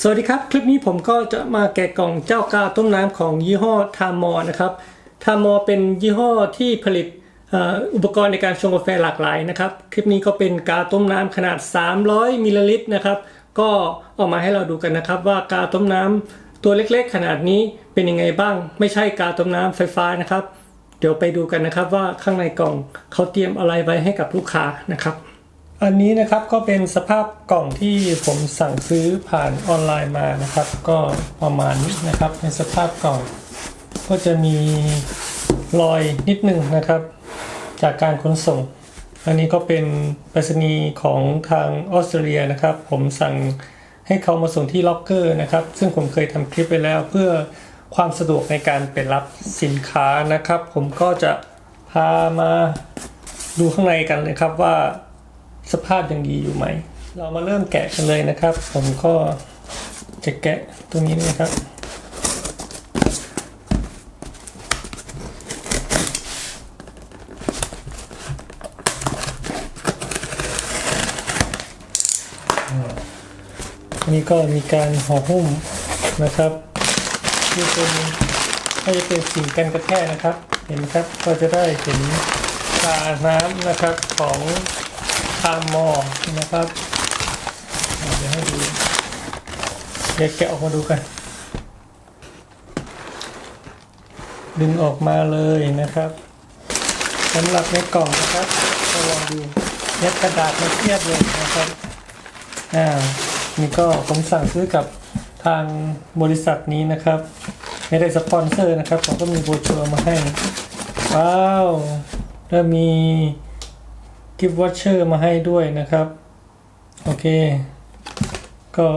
สวัสดีครับ คลิปนี้ผมก็จะมาแกะกล่องเจ้ากาต้มน้ำของยี่ห้อทามอนะครับทามอเป็นยี่ห้อที่ผลิตอุปกรณ์ในการชงกาแฟหลากหลายนะครับ คลิปนี้ก็เป็นกาต้มน้ำขนาด 300มิลลิลิตรนะครับ ก็เออกมาให้เราดูกันนะครับ ว่ากาต้มน้ำตัวเล็กๆ ขนาดนี้เป็นยังไงบ้าง ไม่ใช่กาต้มน้ำไฟฟ้านะครับ เดี๋ยวไปดูกันนะครับว่าข้างในกล่องเขาเตรียมอะไรไว้ให้กับลูกค้านะครับ อันนี้นะครับก็เป็นสภาพกล่องที่ผมสั่งซื้อผ่านออนไลน์มานะครับ ก็ประมาณนี้นะครับในสภาพกล่อง ก็จะมีรอยนิดหนึ่งนะครับ จากการขนส่ง อันนี้ก็เป็นไปรษณีย์ของทางออสเตรเลียนะครับ ผมสั่งให้เขามาส่งที่ล็อกเกอร์นะครับ ซึ่งผมเคยทำคลิปไปแล้วเพื่อความสะดวกในการไปรับสินค้านะครับ ผมก็จะพามาดูข้างในกันเลยครับว่า สภาพยังดีอยู่ไหม เรามาเริ่มแกะกันเลยนะครับ ผมก็จะแกะตรงนี้นะครับอันนี้ก็มีการห่อหุ้มนะครับที่เป็นก็จะเป็นสิ่งกันกระแทกนะครับ เห็นไหมครับก็จะได้เห็นตาน้ำนะครับของ ทามมอนะครับเดี๋ยวให้ดูเดี๋ยวแกะออกมาดูกัน ดึงออกมาเลยนะครับสำหรับในกล่องนะครับก็ลองดูเน็ตกระดาษมาเทียบเลยนะครับอ่านี่ก็ผมสั่งซื้อกับทางบริษัทนี้นะครับ ไม่ได้สปอนเซอร์นะครับผมก็มีโบชัวร์มาให้ ว้าวแล้วมี กิฟต์วอชเชอร์มาให้ด้วยนะครับ โอเค ก็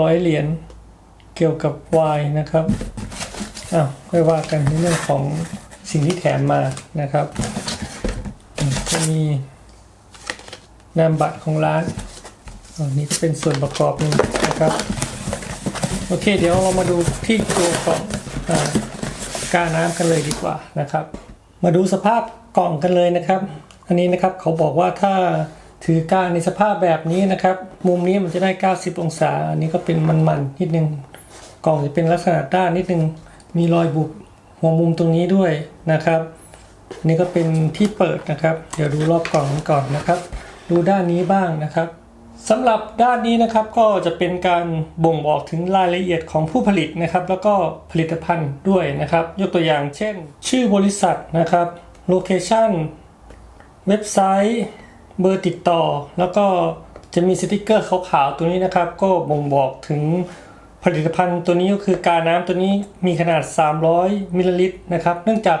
ร้อยเหรียญเกี่ยวกับวายนะครับอ้าวค่อยว่ากันในเรื่องของสิ่งที่แถมมานะครับอืมก็มีนามบัตรของร้านอันนี้เป็นส่วนประกอบหนึงนะครับโอเค เดี๋ยวเรามาดูที่ตัวของอกาน้ำกันเลยดีกว่านะครับ มาดูสภาพกล่องกันเลยนะครับ อันนี้นะครับเขาบอกว่าถ้าถือกาในสภาพแบบนี้นะครับ มุมนี้มันจะได้ 90 องศา อันนี้ก็เป็นมันๆนิดนึงกล่องจะเป็นลักษณะด้านนิดนึงมีรอยบุบหัวมุมตรงนี้ด้วยนะครับนนี่ก็เป็นที่เปิดนะครับ เดี๋ยวดูรอบกล่องกันก่อนนะครับ ดูด้านนี้บ้างนะครับสำหรับด้านนี้นะครับก็จะเป็นการบ่งบอกถึงรายละเอียดของผู้ผลิตนะครับ แล้วก็ผลิตภัณฑ์ด้วยนะครับ ยกตัวอย่างเช่น ชื่อบริษัทนะครับโลเคชัน เว็บไซต์เบอร์ติดต่อ แล้วก็จะมีสติกเกอร์ขาวๆตัวนี้นะครับ ก็บ่งบอกถึงผลิตภัณฑ์ตัวนี้ก็คือกาน้ำตัวนี้มีขนาด 300มิลลิลิตรนะครับ เนื่องจาก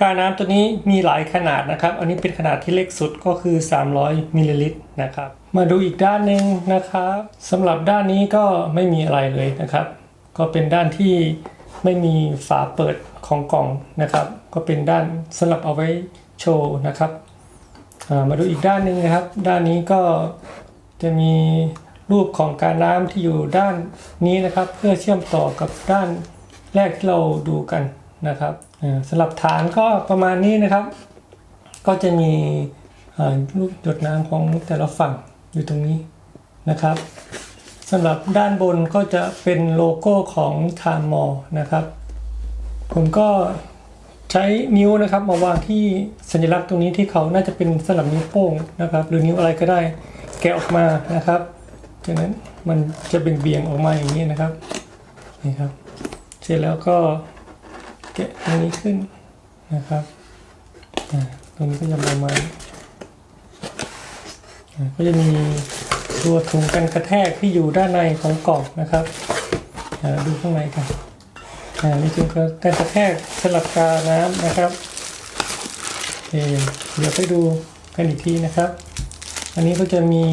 กาน้ำตัวนี้มีหลายขนาดนะครับ อันนี้เป็นขนาดที่เล็กสุดก็คือ 300มิลลิลิตรนะครับ มาดูอีกด้านหนึ่งนะครับสำหรับด้านนี้ก็ไม่มีอะไรเลยนะครับ ก็เป็นด้านที่ไม่มีฝาเปิดของกล่องนะครับ ก็เป็นด้านสำหรับเอาไว้โชว์นะครับ มาดูอีกด้านหนึ่งนะครับ ด้านนี้ก็จะมีรูปของการน้ำที่อยู่ด้านนี้นะครับ เพื่อเชื่อมต่อกับด้านแรกที่เราดูกันนะครับสำหรับฐานก็ประมาณนี้นะครับ ก็จะมีรูปหยดน้ำของแต่ละฝั่งอยู่ตรงนี้นะครับสำหรับด้านบนก็จะเป็นโลโก้ของทามมอนะครับ ผมก็ ใช้นิ้วนะครับมาวางที่สัญลักษณ์ตรงนี้ที่เขาน่าจะเป็นสลับนิ้วโป้งนะครับ หรือนิ้วอะไรก็ได้แกะออกมานะครับจากนั้นมันจะเบี่ยงออกมาอย่างนี้นะครับนี่ครับ เสร็จแล้วก็แกะตรงนี้ขึ้นนะครับตรงนี้ก็จะประมาณอ่าก็จะมีตัวถุงกันกระแทกที่อยู่ด้านในของกล่องนะครับอ่าดูข้างในกัน อ่านี่คือการกระแทกสลับกาน้ำนะครับเอเดี๋ยวไปดูกันอีกทีนะครับ อันนี้ก็จะมี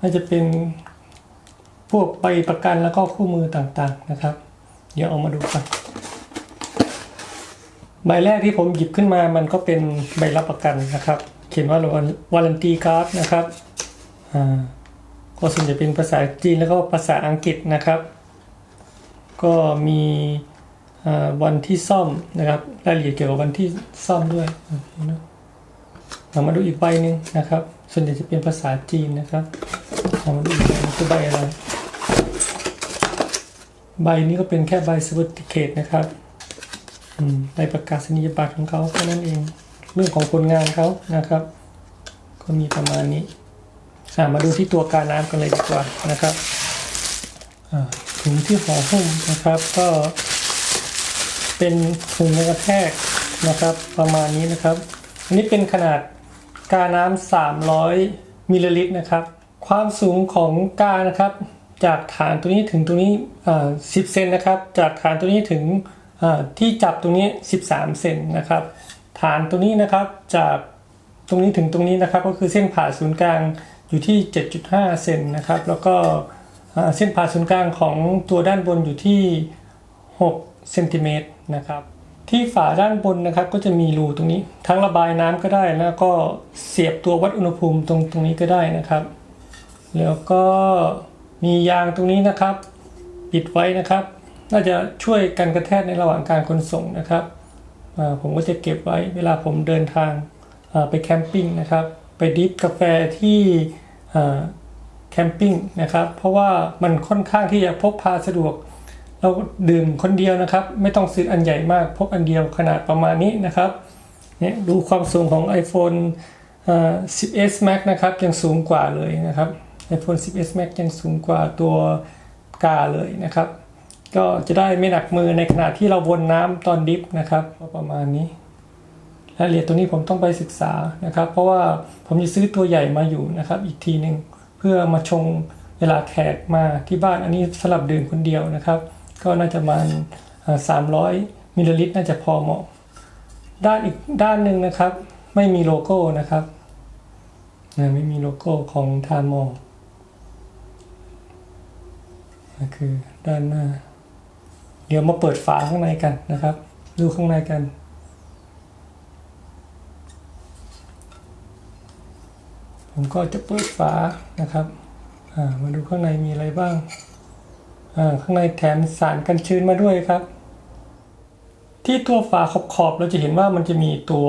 น่าจะเป็นพวกใบประกันแล้วก็คู่มือต่างๆนะครับ เดี๋ยวเอามาดูกันใบแรกที่ผมหยิบขึ้นมามันก็เป็นใบรับประกันนะครับ เขียนว่าวารันตีการ์ดนะครับอ่าก็ส่วนใหญ่เป็นภาษาจีนแล้วก็ภาษาอังกฤษนะครับ ก็มีวันที่ซ่อมนะครับรายละเอียดเกี่ยวกับวันที่ซ่อมด้วยเคเนะเรามาดูอีกใบหนึ่งนะครับ ส่วนใหญ่จะเป็นภาษาจีนนะครับเรามาดูอีกใบคือใบอะไร ใบนี้ก็เป็นแค่ใบส e ติเคตนะครับใบประกาศนียบัตรของเขาแค่นั้นเอง เรื่องของผลงานเขานะครับ ก็มีประมาณนี้มาดูที่ตัวการน้ำกันเลยดีกว่านะครับ ถุงที่ห่อหุ้มนะครับ ก็เป็นถุงกระแทกนะครับ ประมาณนี้นะครับ อันนี้เป็นขนาดกาน้ำ300มิลลิลิตรนะครับ ความสูงของกานะครับ จากฐานตัวนี้ถึงตรงนี้10เซนนะครับ จากฐานตัวนี้ถึงที่จับตรงนี้ 13 เซนนะครับ ฐานตัวนี้นะครับจากตรงนี้ถึงตรงนี้นะครับ ก็คือเส้นผ่าศูนย์กลางอยู่ที่ 7.5 เซนนะครับ แล้วก็ เส้นผ่าศูนย์กลางของตัวด้านบนอยู่ที่6เซนติเมตรนะครับที่ฝาด้านบนนะครับก็จะมีรูตรงนี้ ทั้งระบายน้ำก็ได้แล้วก็เสียบตัววัดอุณหภูมิตรงตรงนี้ก็ได้นะครับ แล้วก็มียางตรงนี้นะครับ ปิดไว้นะครับ น่าจะช่วยกันกระแทกในระหว่างการขนส่งนะครับผมก็จะเก็บไว้เวลาผมเดินทางไปแคมปิ้งนะครับ ไปดิฟกาแฟที่ มปิ้งนะครับ เพราะว่ามันค่อนข้างที่จะพกพาสะดวก เราดื่มคนเดียวนะครับ ไม่ต้องซื้ออันใหญ่มากพกอันเดียวขนาดประมาณนี้นะครับเนี่ยดูความสูงของ iPhone 10s Max นะครับยังสูงกว่าเลยนะครับ iPhone 10s Max ยังสูงกว่าตัวกาเลยนะครับ ก็จะได้ไม่หนักมือในขณะที่เราวนน้ำตอนดิฟนะครับประมาณนี้รายละเอียดตัวนี้ผมต้องไปศึกษานะครับ เพราะว่าผมจะซื้อตัวใหญ่มาอยู่นะครับ อีกทีหนึ่ง เพื่อมาชงเวลาแขกมาที่บ้านอันนี้สำหรับดื่มคนเดียวนะครับ ก็น่าจะประมาณสามร้อยมิลลิลิตรน่าจะพอเหมาะ ด้านอีกด้านหนึ่งนะครับ ไม่มีโลโก้นะครับไม่มีโลโก้ของทานมอคือด้านหน้า เดี๋ยวมาเปิดฝาข้างในกันนะครับ ดูข้างในกัน ผมก็จะเปิดฝานะครับมาดูข้างในมีอะไรบ้าง ข้างในแถมสารกันชื้นมาด้วยครับ ที่ตัวฝาขอบๆเราจะเห็นว่ามันจะมีตัว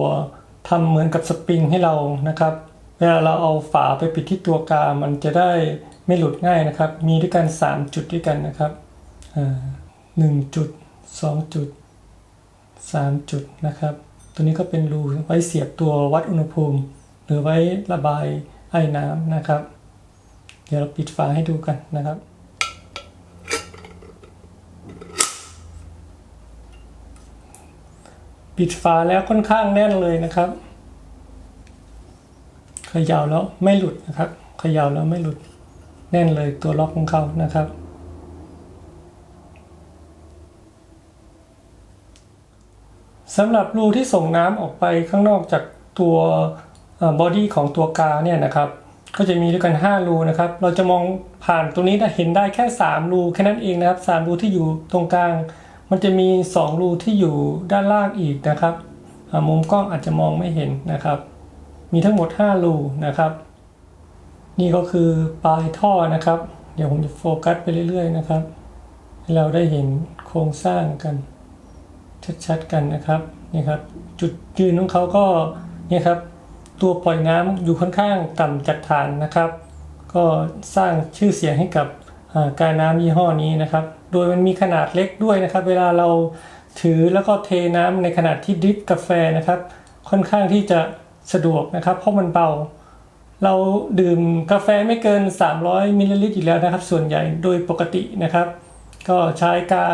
ทำเหมือนกับสปริงให้เรานะครับ เวลาเราเอาฝาไปปิดที่ตัวกา มันจะได้ไม่หลุดง่ายนะครับ มีด้วยกัน 3 จุดด้วยกันนะครับหนึ่งจุดสองจุดสามจุดนะครับ ตัวนี้ก็เป็นรูไว้เสียบตัววัดอุณหภูมิ หรือไว้ระบาย ไอ้น้ำนะครับ เดี๋ยวเราปิดฝาให้ดูกันนะครับ ปิดฝาแล้วค่อนข้างแน่นเลยนะครับเขย่าแล้วไม่หลุดนะครับเขย่าแล้วไม่หลุดแน่นเลยตัวล็อกของเขานะครับ สำหรับรูที่ส่งน้ำออกไปข้างนอกจากตัว บอดี้ของตัวกาเนี่ยนะครับก็จะมีด้วยกัน 5 รูนะครับ เราจะมองผ่านตรงนี้ได้เห็นได้แค่ 3 รูแค่นั้นเองนะครับ3รูที่อยู่ตรงกลาง มันจะมี 2 รูที่อยู่ด้านล่างอีกนะครับมุมกล้องอาจจะมองไม่เห็นนะครับ มีทั้งหมด 5 รูนะครับ นี่ก็คือปลายท่อนะครับ เดี๋ยวผมจะโฟกัสไปเรื่อย ๆ นะครับให้เราได้เห็นโครงสร้างกัน ชัดๆกันนะครับนี่ครับ จุดยืนของเขาก็นี่ครับ ตัวปล่อยน้ำอยู่ค่อนข้างต่ำจากฐานนะครับ ก็สร้างชื่อเสียงให้กับการน้ำยี่ห้อนี้นะครับ โดยมันมีขนาดเล็กด้วยนะครับ เวลาเราถือแล้วก็เทน้ำในขนาดที่ดริปกาแฟนะครับ ค่อนข้างที่จะสะดวกนะครับ เพราะมันเบา เราดื่มกาแฟไม่เกิน 300มิลลิลิตรอยู่แล้วนะครับ ส่วนใหญ่โดยปกตินะครับ ก็ใช้กา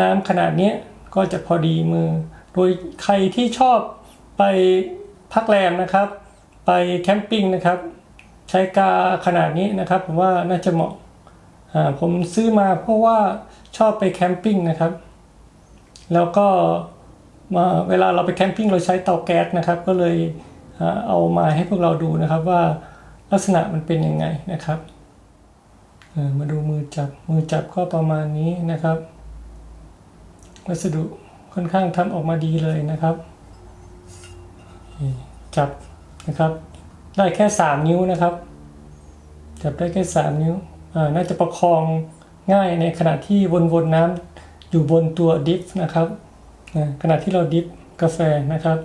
น้ำขนาดนี้ก็จะพอดีมือ โดยใครที่ชอบไป พักแรมนะครับ ไปแคมปิ้งนะครับ ใช้กาขนาดนี้นะครับผมว่าน่าจะเหมาะผมซื้อมาเพราะว่าชอบไปแคมปิ้งนะครับ แล้วก็มาเวลาเราไปแคมปิ้งเราใช้เตาแก๊สนะครับ ก็เลยเอามาให้พวกเราดูนะครับว่าลักษณะมันเป็นยังไงนะครับมาดูมือจับมือจับก็ประมาณนี้นะครับ วัสดุค่อนข้างทำออกมาดีเลยนะครับ จับนะครับ ได้แค่ 3 นิ้วนะครับ จับได้แค่ 3 นิ้วน่าจะประคองง่ายในขณะที่วนๆน้ำอยู่บนตัวดิฟนะครับขณะที่เราดิฟกาแฟนะครับ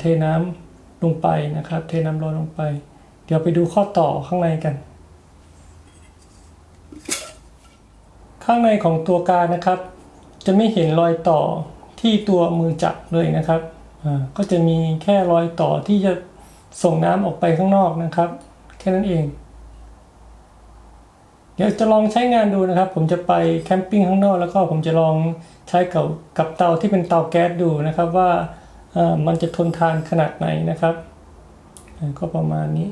เทน้ำลงไปนะครับ เทน้ำร้อนลงไป เดี๋ยวไปดูข้อต่อข้างในกัน ข้างในของตัวการนะครับ จะไม่เห็นรอยต่อที่ตัวมือจับเลยนะครับ ก็จะมีแค่รอยต่อที่จะส่งน้ำออกไปข้างนอกนะครับ แค่นั้นเอง เดี๋ยวจะลองใช้งานดูนะครับ ผมจะไปแคมปิ้งข้างนอกแล้วก็ผมจะลองใช้กับกับเตาที่เป็นเตาแก๊สดูนะครับว่ามันจะทนทานขนาดไหนนะครับ ก็ประมาณนี้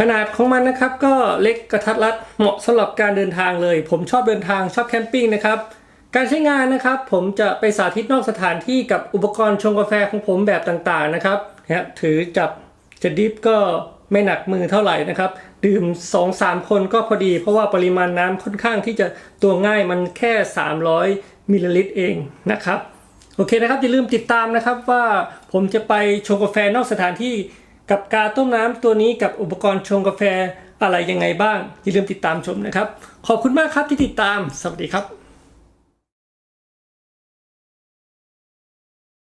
ขนาดของมันนะครับก็เล็กกระทัดรัดเหมาะสำหรับการเดินทางเลย ผมชอบเดินทางชอบแคมปิ้งนะครับการใช้งานนะครับผมจะไปสาธิตนอกสถานที่กับอุปกรณ์ชงกาแฟของผมแบบต่างๆนะครับนะถือจับจะดิฟก็ไม่หนักมือเท่าไหร่นะครับ ดื่ม 2-3 คนก็พอดี เพราะว่าปริมาณน้ำค่อนข้างที่จะตัวง่ายมันแค่ 300มิลลิลิตรเองนะครับ โอเคนะครับ อย่าลืมติดตามนะครับว่าผมจะไปชงกาแฟนอกสถานที่ กับกาต้มน้ำตัวนี้กับอุปกรณ์ชงกาแฟอะไรยังไงบ้างอย่าลืมติดตามชมนะครับ ขอบคุณมากครับที่ติดตามสวัสดีครับ